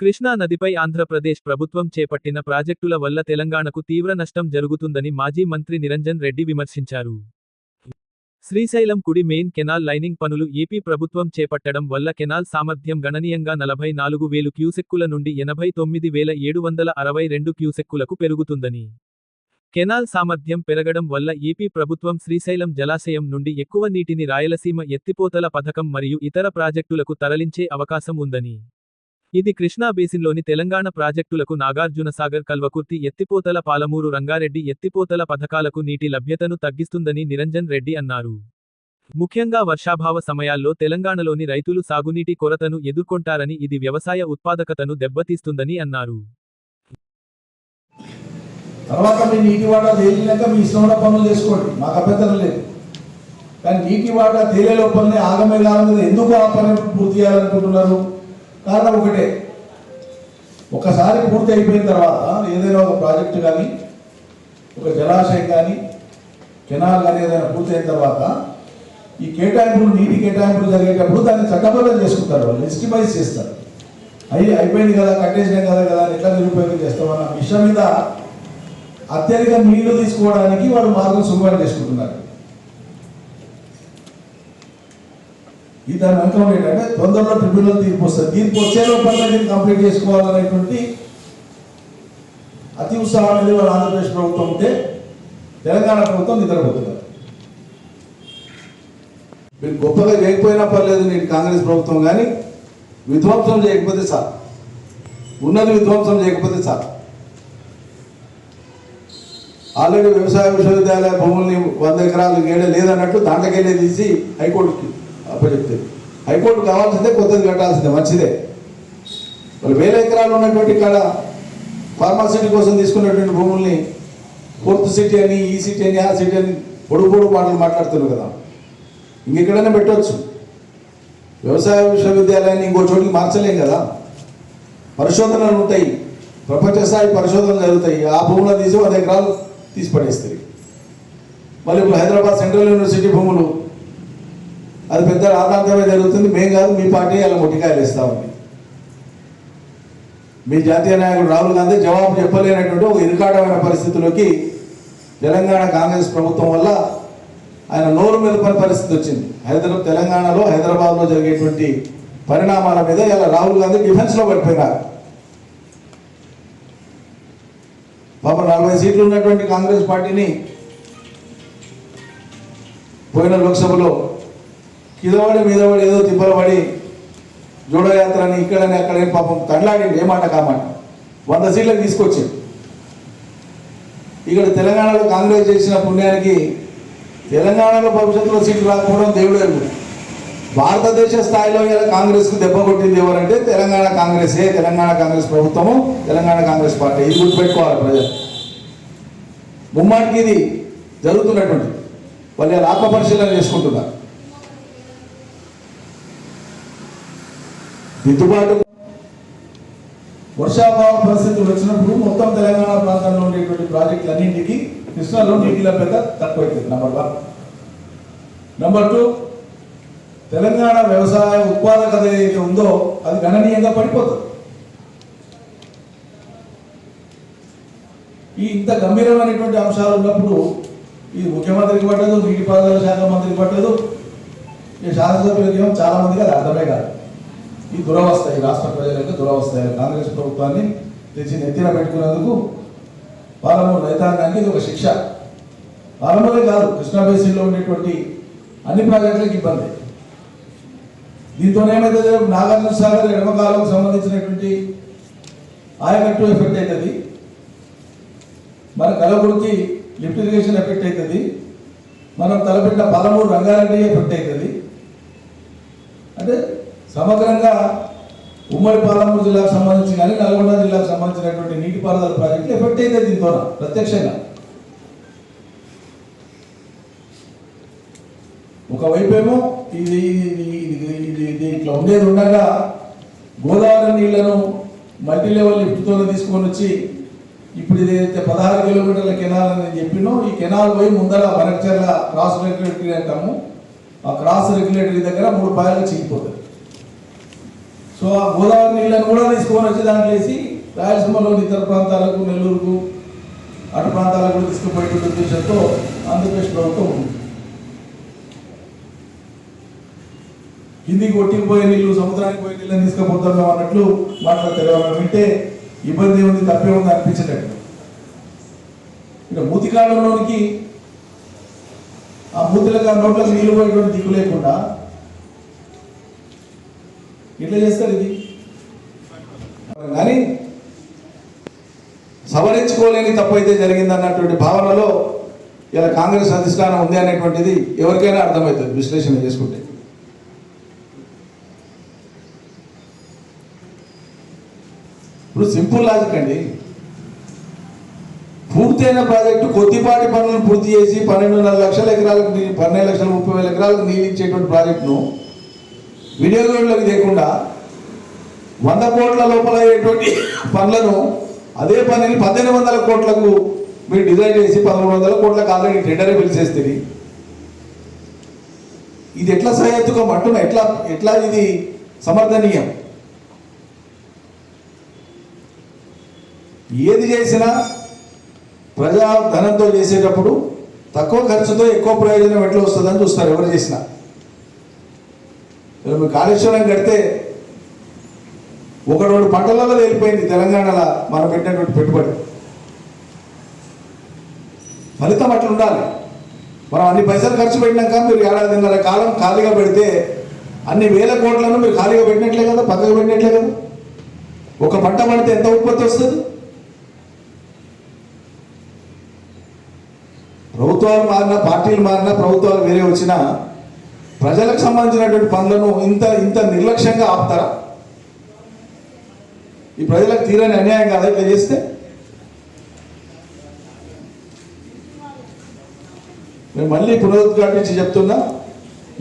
కృష్ణా నదిపై ఆంధ్రప్రదేశ్ ప్రభుత్వం చేపట్టిన ప్రాజెక్టుల వల్ల తెలంగాణకు తీవ్ర నష్టం జరుగుతుందని మాజీ మంత్రి నిరంజన్ రెడ్డి విమర్శించారు. శ్రీశైలం కుడి మెయిన్ కెనాల్ లైనింగ్ పనులు ఏపీ ప్రభుత్వం చేపట్టడం వల్ల కెనాల్ సామర్థ్యం గణనీయంగా నలభై నాలుగు వేలు క్యూసెక్కుల నుండి ఎనభై తొమ్మిది వేల ఏడు వందల అరవై రెండు క్యూసెక్కులకు పెరుగుతుందని. కెనాల్ సామర్థ్యం పెరగడం వల్ల ఏపీ ప్రభుత్వం శ్రీశైలం జలాశయం నుండి ఎక్కువ నీటిని రాయలసీమ ఎత్తిపోతల పథకం మరియు ఇతర ప్రాజెక్టులకు తరలించే అవకాశం ఉందని. ఇది కృష్ణా బేసిన్లోని తెలంగాణ ప్రాజెక్టులకు నాగార్జునసాగర్ కల్వకుర్తి ఎత్తిపోతల పాలమూరు రంగారెడ్డి ఎత్తిపోతల పథకాలకు నీటి లభ్యతను తగ్గిస్తుందని నిరంజన్ రెడ్డి అన్నారు. ముఖ్యంగా వర్షాభావ సమయాల్లో తెలంగాణలోని రైతులు సాగునీటి కొరతను ఎదుర్కొంటారని ఇది వ్యవసాయ ఉత్పాదకతను దెబ్బతీస్తుందని అన్నారు. తర్వాత మీ నీటి వాటా తేలినాక మీ ఇష్టమైన పనులు చేసుకోండి. మాకు అభ్యంతరం లేదు. కానీ నీటి వాటా తేలే లోపలనే ఆగమే కాలం ఎందుకు ఆ పని పూర్తి చేయాలనుకుంటున్నారు? కారణం ఒకటే. ఒకసారి పూర్తి అయిపోయిన తర్వాత ఏదైనా ఒక ప్రాజెక్టు కానీ ఒక జలాశయం కానీ కెనాల్ కానీ ఏదైనా పూర్తి అయిన తర్వాత ఈ కేటాయింపులు నీటి కేటాయింపులు జరిగేటప్పుడు దాన్ని చట్టబద్ధం చేసుకుంటారు వాళ్ళు ఎస్టిమైజ్ చేస్తారు. అయ్యి అయిపోయింది కదా కట్టేసినాం కదా కదా అని ఎట్లా నిరుపయోగం చేస్తామన్న విషయం మీద అత్యధిక నీళ్ళు తీసుకోవడానికి వాళ్ళు మార్గం సుగమం చేసుకుంటున్నారు. ఈ దాని అర్థం ఏంటంటే తొందరలో ట్రిబ్యునల్ తీర్పు వస్తుంది. తీర్పు వచ్చే లోపల దీన్ని కంప్లీట్ చేసుకోవాలనేటువంటి అతి ఉత్సాహం అనేది వాళ్ళ ఆంధ్రప్రదేశ్ ప్రభుత్వం ఉంటే తెలంగాణ ప్రభుత్వం నిద్రపోతున్నారు మీరు గొప్పగా చేయకపోయినా పర్లేదు నేను కాంగ్రెస్ ప్రభుత్వం కానీ విధ్వంసం చేయకపోతే సార్ ఉన్నది విధ్వంసం చేయకపోతే సార్ ఆల్రెడీ వ్యవసాయ విశ్వవిద్యాలయ భూముల్ని వంద ఎకరాలు గేడ లేదన్నట్టు దాంట్లోకెళ్ళే తీసి హైకోర్టుకి అప్పచెప్తే హైకోర్టు కావాల్సిందే కొత్తది కట్టాల్సిందే మంచిదే. వాళ్ళు వేల ఎకరాలు ఉన్నటువంటి ఇక్కడ ఫార్మాసిటీ కోసం తీసుకున్నటువంటి భూముల్ని ఫోర్త్ సిటీ అని e ఈ సిటీ అని ఆ సిటీ అని పొడుగు పొడుగు మాటలు మాట్లాడుతున్నారు కదా. ఇంకెక్కడైనా పెట్టవచ్చు వ్యవసాయ విశ్వవిద్యాలయాన్ని ఇంకో చోటికి మార్చలేం కదా. పరిశోధనలు ఉంటాయి. ప్రపంచ స్థాయి పరిశోధనలు జరుగుతాయి. ఆ భూములు తీసి వంద ఎకరాలు తీసి పడేస్తాయి. మళ్ళీ ఇప్పుడు హైదరాబాద్ సెంట్రల్ యూనివర్సిటీ భూములు అది పెద్ద రాతాంతమే జరుగుతుంది. మేము కాదు మీ పార్టీ అలా మొట్టికాయలు ఇస్తామని మీ జాతీయ నాయకుడు రాహుల్ గాంధీ జవాబు చెప్పలేనటువంటి ఒక ఇరుకాటమైన పరిస్థితిలోకి తెలంగాణ కాంగ్రెస్ ప్రభుత్వం వల్ల ఆయన నోరు మెదపని పరిస్థితి వచ్చింది. హైదరాబాద్ తెలంగాణలో హైదరాబాద్లో జరిగేటువంటి పరిణామాల మీద ఇలా రాహుల్ గాంధీ డిఫెన్స్లో పడిపోయినారు. పాప నలభై సీట్లు ఉన్నటువంటి కాంగ్రెస్ పార్టీని పోయిన లోక్సభలో కిందపడి మీదపడి ఏదో తిప్పలబడి జోడో అని ఇక్కడని అక్కడని పాపం తట్లాడింది ఏ మాట కామాట వంద సీట్లకు తీసుకొచ్చింది ఇక్కడ తెలంగాణలో కాంగ్రెస్ చేసిన పుణ్యానికి తెలంగాణలో భవిష్యత్తులో సీట్లు రాకపోవడం దేవుడు భారతదేశ స్థాయిలో ఇలా కాంగ్రెస్కు దెబ్బ కొట్టింది ఎవరంటే తెలంగాణ కాంగ్రెసే. తెలంగాణ కాంగ్రెస్ ప్రభుత్వము తెలంగాణ కాంగ్రెస్ పార్టీ. ఇది గుర్తుపెట్టుకోవాలి ప్రజలు. ముమ్మాటికి ఇది జరుగుతున్నటువంటి వాళ్ళు ఇలా ఆత్మ పరిశీలన చేసుకుంటున్నారు. దిద్దుబాటు. వర్షాభావ పరిస్థితులు వచ్చినప్పుడు మొత్తం తెలంగాణ ప్రాంతంలో ఉండేటువంటి ప్రాజెక్టులన్నింటికి కృష్ణాలో నీటి లభ్యత తక్కువైతుంది number one number two Telangana వ్యవసాయ ఉత్పాదకత ఏదైతే ఉందో అది గణనీయంగా పడిపోతుంది. ఈ ఇంత గంభీరమైనటువంటి అంశాలు ఉన్నప్పుడు ఈ ముఖ్యమంత్రికి పట్టదు నీటిపారుదల శాఖ మంత్రికి పట్టదు ఈ శాసనసభ్యులకి ఏమో చాలా మందికి అది అర్థమే కాదు. ఈ దురవస్థ ఈ రాష్ట్ర ప్రజలకు దురవస్థ. కాంగ్రెస్ ప్రభుత్వాన్ని తెచ్చి నెత్తిన పెట్టుకున్నందుకు పాలమూరు రైతాంగానికి ఇది ఒక శిక్ష. పాలమూరే కాదు కృష్ణా బేసిన్లో ఉండేటువంటి అన్ని ప్రాజెక్టులకు ఇబ్బంది. దీంతో ఏమైతే నాగార్జున సాగర్ ఎడమకాలకు సంబంధించినటువంటి ఆయకట్టు ఎఫెక్ట్ అవుతుంది మన కలగుడికి లిఫ్ట్ ఇరిగేషన్ ఎఫెక్ట్ అవుతుంది మనం తలపెట్టిన పదమూడు రంగారెడ్డి ఎఫెక్ట్ అవుతుంది అంటే సమగ్రంగా ఉమ్మడి పాలమూరు జిల్లాకు సంబంధించి కానీ నల్గొండ జిల్లాకు సంబంధించినటువంటి నీటిపారుదల ప్రాజెక్టులు ఎఫెక్ట్ అయితే దీంతో ప్రత్యక్షంగా. ఒకవైపేమో ఇది ఇది ఇది ఇట్లా ఉండేది ఉండగా గోదావరి నీళ్ళను మల్టీ లెవెల్ లిఫ్ట్తో తీసుకొని వచ్చి ఇప్పుడు ఇదైతే పదహారు కిలోమీటర్ల కెనాల్ అని చెప్పినో ఈ కెనాల్ పోయి ముందర వనకచర్ల క్రాస్ రెగ్యులేటరీ అంటాము. ఆ క్రాస్ రెగ్యులేటరీ దగ్గర మూడు పాయలు చిక్కిపోతుంది సో ఆ గోదావరి నీళ్ళని కూడా తీసుకొని వచ్చి దాంట్లో వేసి రాయలసీమలోని ఇతర ప్రాంతాలకు నెల్లూరుకు అటు ప్రాంతాలకు కూడా తీసుకుపోయేటువంటి ఉద్దేశంతో ఆంధ్రప్రదేశ్ ప్రభుత్వం ఉంది. కిందికి కొట్టిపోయే నీళ్ళు సముద్రానికి పోయే నీళ్ళని తీసుకుపోతాం అన్నట్లు మాట్లాడతారు ఎవరైనా వింటే ఇబ్బంది ఉంది తప్పే ఉంది అనిపించలేదు. ఇక మూతి కాలంలోనికి ఆ మూతిలకు ఆ నోట్లకు నీళ్ళు పోయేటువంటి దిక్కు లేకుండా ఎట్లా చేస్తారు ఇది? కానీ సవరించుకోలేని తప్పైతే జరిగింది అన్నటువంటి భావనలో ఇలా కాంగ్రెస్ అధిష్టానం ఉంది అనేటువంటిది ఎవరికైనా అర్థమవుతుంది విశ్లేషణ చేసుకుంటే. ఇప్పుడు సింపుల్ లాజిక్ అండి. పూర్తయిన ప్రాజెక్టు కొద్దిపాటి పనులను పూర్తి చేసి పన్నెండున్నర లక్షల ఎకరాలకు పన్నెండు లక్షల ముప్పై వేల ఎకరాలకు నీళ్ళు ఇచ్చేటువంటి ప్రాజెక్టును వినియోగదారులకు లేకుండా వంద కోట్ల లోపల అయ్యేటువంటి పనులను అదే పనిని పద్దెనిమిది వందల కోట్లకు మీరు డిజైన్ చేసి పదమూడు వందల కోట్లకు ఆల్రెడీ టెండరే పిలిచేస్తుంది ఇది ఎట్లా సహేతుకం అంటున్నా ఎట్లా ఎట్లా ఇది సమర్థనీయం? ఏది చేసినా ప్రజా ధనంతో చేసేటప్పుడు తక్కువ ఖర్చుతో ఎక్కువ ప్రయోజనం ఎట్లా వస్తుందని చూస్తారు ఎవరు చేసినా. మేము కాళేశ్వరం కడితే ఒక రెండు పంటలలో వెళ్ళిపోయింది తెలంగాణలో మనం పెట్టినటువంటి పెట్టుబడి. ఫలితం అట్లా ఉండాలి. మనం అన్ని పైసలు ఖర్చు పెట్టినాక మీరు ఏడాదిన్నర కాలం ఖాళీగా పెడితే అన్ని వేల కోట్లను మీరు ఖాళీగా పెట్టినట్లే కదా పక్కకు పెట్టినట్లే కదా? ఒక పంట పడితే ఎంత ఉత్పత్తి వస్తుంది? ప్రభుత్వాలు మారినా పార్టీలు మారినా ప్రభుత్వాలు వేరే వచ్చినా ప్రజలకు సంబంధించినటువంటి పనులను ఇంత ఇంత నిర్లక్ష్యంగా ఆపుతారా? ఈ ప్రజలకు తీరని అన్యాయం కాదా ఇట్లా చేస్తే? నేను మళ్ళీ పునరుద్ఘాటించి చెప్తున్నా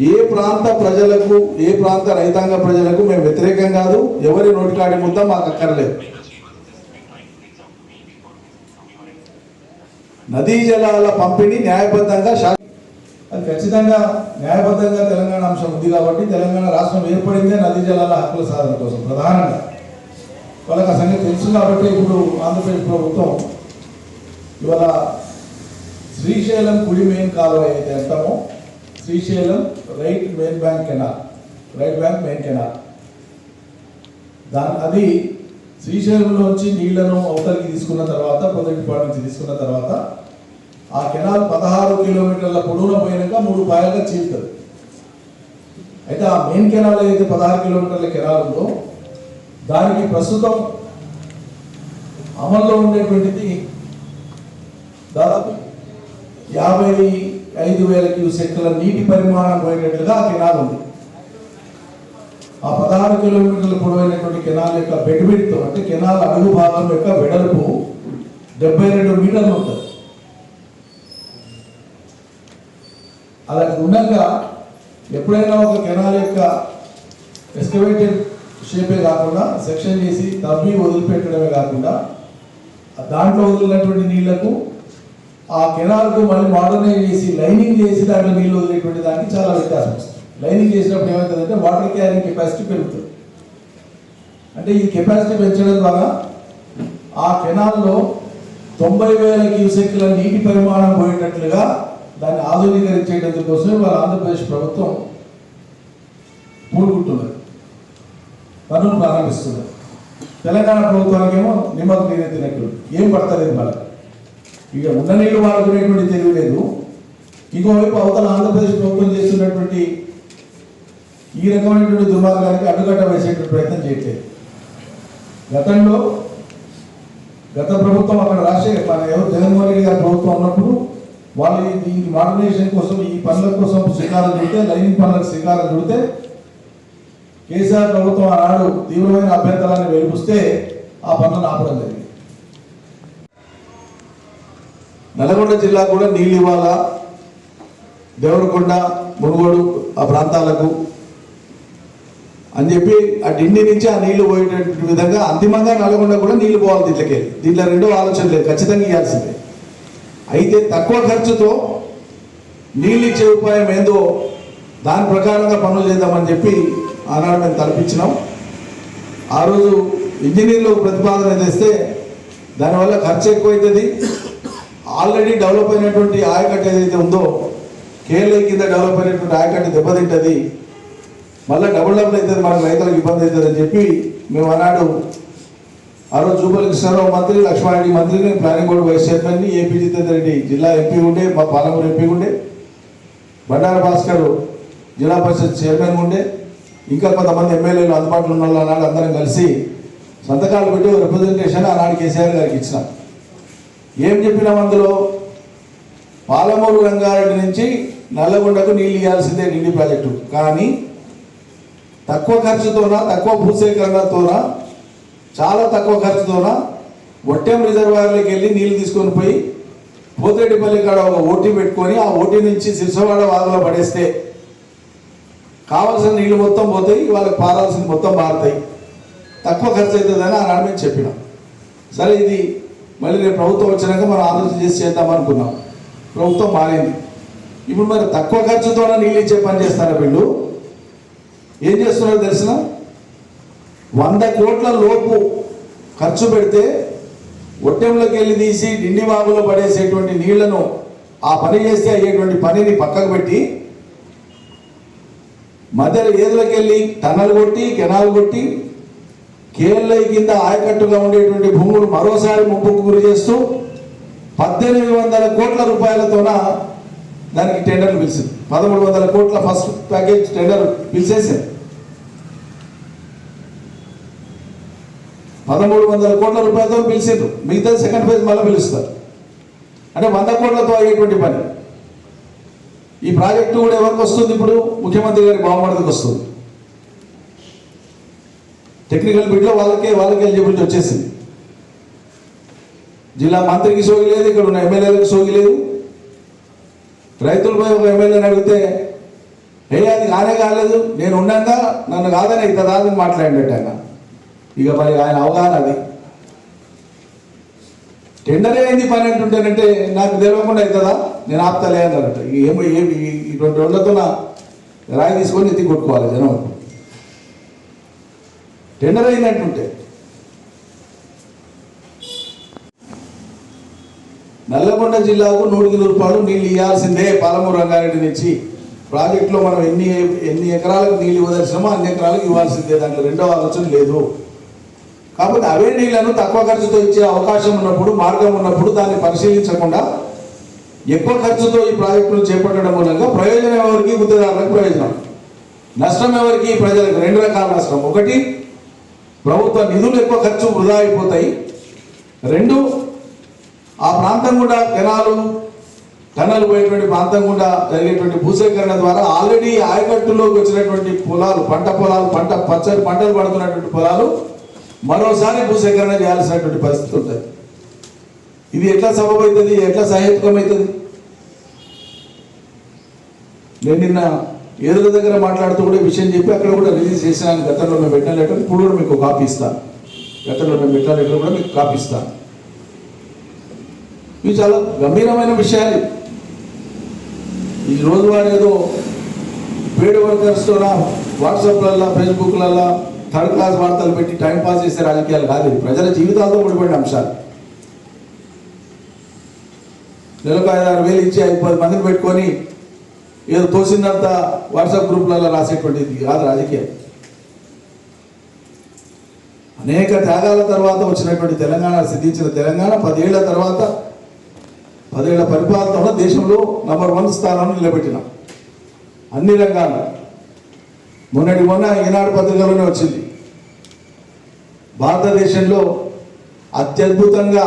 ఏ ప్రాంత ప్రజలకు ఏ ప్రాంత రైతాంగ ప్రజలకు మేము వ్యతిరేకం కాదు ఎవరి నోటికాడి ముద్ద మాకు అక్కర్లేదు. నదీ జలాల పంపిణీ న్యాయబద్ధంగా అది ఖచ్చితంగా న్యాయబద్ధంగా తెలంగాణ అంశం ఉంది కాబట్టి తెలంగాణ రాష్ట్రం ఏర్పడిందే నదీ జలాల హక్కుల సాధన కోసం ప్రధానంగా. వాళ్ళకి ఆ సంగతి తెలుసు కాబట్టి ఇప్పుడు ఆంధ్రప్రదేశ్ ప్రభుత్వం ఇవాళ శ్రీశైలం కుడి మెయిన్ కాలువ అయితే అంటామో Srisailam right main bank canal right bank main canal. దాని అది శ్రీశైలంలోంచి నీళ్ళను అవతలికి తీసుకున్న తర్వాత పొదటిపాడు నుంచి తీసుకున్న తర్వాత ఆ కెనాల్ పదహారు కిలోమీటర్ల పొడవున పోయినాక మూడు పాయలుగా చీల్తుంది అయితే ఆ మెయిన్ కెనాల్ ఏదైతే పదహారు కిలోమీటర్ల కెనాల్ ఉందో దానికి ప్రస్తుతం అమల్లో ఉండేటువంటిది దాదాపు యాభై ఐదు వేల క్యూసెక్ల నీటి పరిమాణం పోయేటట్లుగా ఆ కెనాల్ ఉంది. ఆ పదహారు కిలోమీటర్ల పొడవైనటువంటి కెనాల్ యొక్క బెడ్ అంటే కెనాల్ అడుగు భాగం యొక్క వెడల్పు డెబ్బై రెండు మీటర్లు ఉంటుంది. అలా ఉండగా ఎప్పుడైనా ఒక కెనాల్ యొక్క ఎస్కవేటెడ్ షేపే కాకుండా సెక్షన్ చేసి తవ్వి వదిలిపెట్టడమే కాకుండా దాంట్లో వదిలినటువంటి నీళ్ళకు ఆ కెనాల్కు మళ్ళీ మోడర్నైజ్ చేసి లైనింగ్ చేసి దాంట్లో నీళ్ళు వదిలేటువంటి దానికి చాలా వ్యత్యాసం. లైనింగ్ చేసినప్పుడు ఏమవుతుందంటే వాటర్ క్యారింగ్ కెపాసిటీ పెరుగుతుంది. అంటే ఈ కెపాసిటీ పెంచడం ద్వారా ఆ కెనాల్లో తొంభై వేల క్యూసెక్ల నీటి పరిమాణం పోయేటట్లుగా దాన్ని ఆధునీకరించేటందుకు కోసం వాళ్ళ ఆంధ్రప్రదేశ్ ప్రభుత్వం పూనుకుంటున్నది. పనులు ప్రారంభిస్తున్నారు తెలంగాణ ప్రభుత్వానికేమో నిమ్మకు తినట్లు ఏం పడతలేదు వాళ్ళకి ఇక ఉన్న నీళ్ళు వాడుకునేటువంటి తెలివి లేదు. ఇంకోవైపు అవతల ఆంధ్రప్రదేశ్ ప్రభుత్వం చేస్తున్నటువంటి ఈ రకమైనటువంటి దుర్మార్గానికి అడ్డుకట్ట వేసేటువంటి ప్రయత్నం చేయట్లేదు. గతంలో గత ప్రభుత్వం అక్కడ రాజశేఖర్ మన ఎవరు జగన్మోహన్ రెడ్డి గారి ప్రభుత్వం ఉన్నప్పుడు వాళ్ళు ఈ- దీనికి మోడర్నైజేషన్ కోసం ఈ పనుల కోసం శ్రీకారం చుడితే లైనింగ్ పనులకు శ్రీకారం చుడితే కేసీఆర్ ప్రభుత్వం ఆనాడు తీవ్రమైన అభ్యంతరాన్ని వెలిపిస్తే ఆ పనులను ఆపడం జరిగింది. నల్గొండ జిల్లా కూడా నీళ్ళు ఇవ్వాలా. దేవరకొండ మునుగోడు ఆ ప్రాంతాలకు. అని చెప్పి ఆ డిండి నుంచి ఆ నీళ్ళు పోయేటటువంటి విధంగా అంతిమంగా నల్గొండ కూడా నీళ్ళు పోవాలి దీంట్లోకి. దీంట్లో రెండో ఆలోచన లేదు. ఖచ్చితంగా ఇవ్వాల్సిందే. అయితే తక్కువ ఖర్చుతో నీళ్ళు ఇచ్చే ఉపాయం ఏందో దాని ప్రకారంగా పనులు చేద్దామని చెప్పి ఆనాడు మేము తలపించినాం. ఆ రోజు ఇంజనీర్లు ప్రతిపాదన చేస్తే దానివల్ల ఖర్చు ఎక్కువైతుంది. ఆల్రెడీ డెవలప్ అయినటువంటి ఆయకట్ట ఏదైతే ఉందో కేఎల్ఐ కింద డెవలప్ అయినటువంటి ఆయకట్ట దెబ్బతింటుంది. మళ్ళీ డబుల్ డబుల్ అవుతుంది మన రైతులకు ఇబ్బంది అవుతుంది అని చెప్పి మేము ఆనాడు ఆ రోజు జూపల్లి కృష్ణారావు మంత్రి లక్ష్మారెడ్డి మంత్రి నేను planning board vice chairman AP Jitender Reddy జిల్లా ఎంపీ ఉండే మా పాలమూరు ఎంపీ ఉండే బండారు భాస్కర్ జిల్లా పరిషత్ చైర్మన్ ఉండే ఇంకా కొంతమంది ఎమ్మెల్యేలు అందుబాటులో ఉన్న వాళ్ళు ఆనాడు అందరం కలిసి సంతకాలు పెట్టి రిప్రజెంటేషన్ ఆనాడు కేసీఆర్ గారికి ఇచ్చిన. ఏం చెప్పినాం అందులో? పాలమూరు రంగారెడ్డి నుంచి నల్లగొండకు నీళ్ళు ఇవ్వాల్సిందే నీళ్ళు ప్రాజెక్టు. కానీ తక్కువ ఖర్చుతోన తక్కువ భూసేకరణతోన చాలా తక్కువ ఖర్చుతోన? ఒట్టెం రిజర్వాయర్లోకి వెళ్ళి నీళ్ళు తీసుకొని పోయి పోతిరెడ్డిపల్లి కాడ ఒక ఓటీ పెట్టుకొని ఆ ఓటీ నుంచి సిరిసవాడ వాగులో పడేస్తే కావాల్సిన నీళ్ళు మొత్తం పోతాయి వాళ్ళకి పారాల్సింది మొత్తం మారుతాయి. తక్కువ ఖర్చు అవుతుందని ఆనాడు మేము చెప్పినాం. సరే ఇది మళ్ళీ రేపు ప్రభుత్వం వచ్చినాక మనం ఆలోచన చేసి చేద్దాం అనుకున్నాం. ప్రభుత్వం మారింది. ఇప్పుడు మరి తక్కువ ఖర్చుతోనే నీళ్ళు ఇచ్చే పని చేస్తారా వీళ్ళు? ఏం చేస్తున్నారో తెలిసినా వంద కోట్ల లోపు ఖర్చు పెడితే ఒట్టెంలోకి వెళ్ళి తీసి నిండి వాగులో పడేసేటువంటి నీళ్ళను ఆ పని చేస్తే అయ్యేటువంటి పనిని పక్కకు పెట్టి మధ్యలో ఏదులోకి వెళ్ళి టన్నలు కొట్టి కెనాలు కొట్టి కేఎల్ఐ కింద ఆయకట్టుగా ఉండేటువంటి భూములు మరోసారి ముప్పుకు గురి చేస్తూ పద్దెనిమిది వందల కోట్ల రూపాయలతోన దానికి టెండర్లు పిలిచింది. పదమూడు వందల కోట్ల ఫస్ట్ ప్యాకేజ్ టెండర్ పిలిచేసింది. పదమూడు వందల కోట్ల రూపాయలతో పిలిచిండ్రు. మిగతా సెకండ్ ఫేజ్ మళ్ళీ పిలుస్తారు. అంటే వంద కోట్లతో అయ్యేటువంటి పని. ఈ ప్రాజెక్టు కూడా ఎవరికి వస్తుంది ఇప్పుడు? ముఖ్యమంత్రి గారి బావమరిదికి వస్తుంది. టెక్నికల్ బిడ్లో వాళ్ళకే వాళ్ళకి ఎలిజిబిలిటీ వచ్చేసింది. జిల్లా మంత్రికి సోగి లేదు ఇక్కడ ఉన్న ఎమ్మెల్యేలకు సోగి లేదు. రైతులపై ఒక ఎమ్మెల్యేని అడిగితే ఏ అది కానే కాలేదు. నేను ఉన్నాక నన్ను కాదని ఇంత దాదని మాట్లాడినట్టు ఆయన. ఇక మరి ఆయన అవగాహన అది. టెండర్ ఏంది పని అంటుంటేనంటే నాకు తెలియకుండా అవుతుందా? నేను ఆపుతలే అన్నారట ఏమో ఏమి ఈ- ఈ రోజులతో నా రాయి తీసుకొని ఎత్తి కొట్టుకోవాలి జనం. టెండర్ అయినట్టుంటే నల్లగొండ జిల్లాకు నూటికి రూపాయలు నీళ్ళు ఇవ్వాల్సిందే పాలమూరు రంగారెడ్డి నుంచి. ప్రాజెక్టులో మనం ఎన్ని ఎన్ని ఎకరాలకు నీళ్ళు ఇవ్వదలిసినామో అన్ని ఎకరాలకు ఇవ్వాల్సిందే. దాంట్లో రెండో ఆలోచన లేదు. కాబట్టి అవే నీళ్ళను తక్కువ ఖర్చుతో ఇచ్చే అవకాశం ఉన్నప్పుడు మార్గం ఉన్నప్పుడు దాన్ని పరిశీలించకుండా ఎక్కువ ఖర్చుతో ఈ ప్రాజెక్టును చేపట్టడం మూలంగా ప్రయోజనం ఎవరికి? గుర్తుదారులకు ప్రయోజనం. నష్టం ఎవరికి? ప్రజలకు. రెండు రకాల నష్టం. ఒకటి ప్రభుత్వ నిధులు ఎక్కువ ఖర్చు వృధా అయిపోతాయి. రెండు ఆ ప్రాంతం కూడా కెనాలు టన్నలు పోయేటువంటి ప్రాంతం కూడా జరిగేటువంటి భూసేకరణ ద్వారా ఆల్రెడీ ఆయకట్టులోకి వచ్చినటువంటి పొలాలు పంట పొలాలు పంట పచ్చని పంటలు పడుతున్నటువంటి పొలాలు మరోసారి భూసేకరణ చేయాల్సినటువంటి పరిస్థితి ఉంటుంది. ఇది ఎట్లా సబబవుతుంది ఎట్లా సహేతుకమవుతుంది నేను నిన్న ఏదుల దగ్గర మాట్లాడుతూ కూడా విషయం చెప్పి అక్కడ కూడా రిలీజ్ చేసినాను గతంలో మేము పెట్టిన లెటర్ ఇప్పుడు కూడా మీకు కాపీ ఇస్తాను గతంలో మేము పెట్టిన లెటర్ కూడా మీకు కాపీ ఇస్తాను ఇవి చాలా గంభీరమైన విషయాలు. ఈ రోజువారీ ఏదో పేడ్ వర్కర్స్తో వాట్సాప్లల్లో ఫేస్బుక్లల్లో థర్డ్ క్లాస్ వార్తలు పెట్టి టైం పాస్ చేసే రాజకీయాలు కాదు ప్రజల జీవితాలతో ముడిపడిన అంశాలు. నెలకు ఐదు ఆరు వేలు ఇచ్చి ఐదు పది మందిని పెట్టుకొని ఏదో తోసిందంత వాట్సాప్ గ్రూప్లలో రాసేటువంటిది కాదు రాజకీయం. అనేక త్యాగాల తర్వాత వచ్చినటువంటి తెలంగాణ సిద్ధించిన తెలంగాణ పదేళ్ళ తర్వాత పదేళ్ళ పరిపాలనలో దేశంలో నంబర్ వన్ స్థానాన్ని నిలబెట్టినాం. అన్ని రంగాల్లో. మొన్నటి మొన్న ఈనాడు పత్రికలోనే వచ్చింది. భారతదేశంలో అత్యద్భుతంగా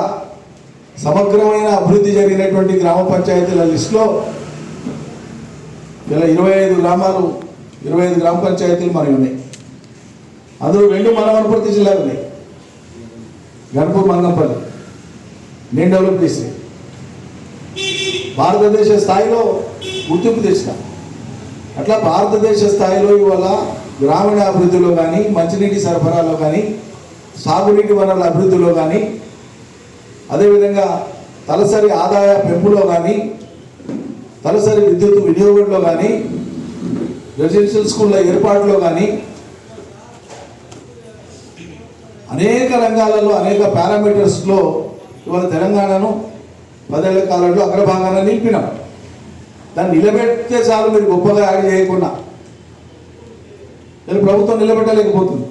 సమగ్రమైన అభివృద్ధి జరిగినటువంటి గ్రామ పంచాయతీల లిస్టులో ఇలా ఇరవై ఐదు గ్రామాలు ఇరవై ఐదు గ్రామ పంచాయతీలు మనవి ఉన్నాయి. అందులో రెండు మన వనపర్తి జిల్లాలు ఉన్నాయి. గణపూర్ మంగంపల్లి నేను డెవలప్ చేసి భారతదేశ స్థాయిలో గుర్తింపు తెచ్చినా. అట్లా భారతదేశ స్థాయిలో ఇవాళ గ్రామీణ అభివృద్ధిలో కానీ మంచినీటి సరఫరాలో కానీ సాగునీటి వనరుల అభివృద్ధిలో కానీ అదేవిధంగా తలసరి ఆదాయ పెంపులో కానీ తలసరి విద్యుత్ వినియోగంలో కానీ రెసిడెన్షియల్ స్కూళ్ళ ఏర్పాటులో కానీ అనేక రంగాలలో అనేక పారామీటర్స్లో ఇవాళ తెలంగాణను పదేళ్ళ కాలంలో అగ్రభాగాన నిలిపినాం. దాన్ని నిలబెడితే చాలు మీరు గొప్పగా యాడ్ చేయకుండా. నేను ప్రభుత్వం నిలబెట్టలేకపోతుంది.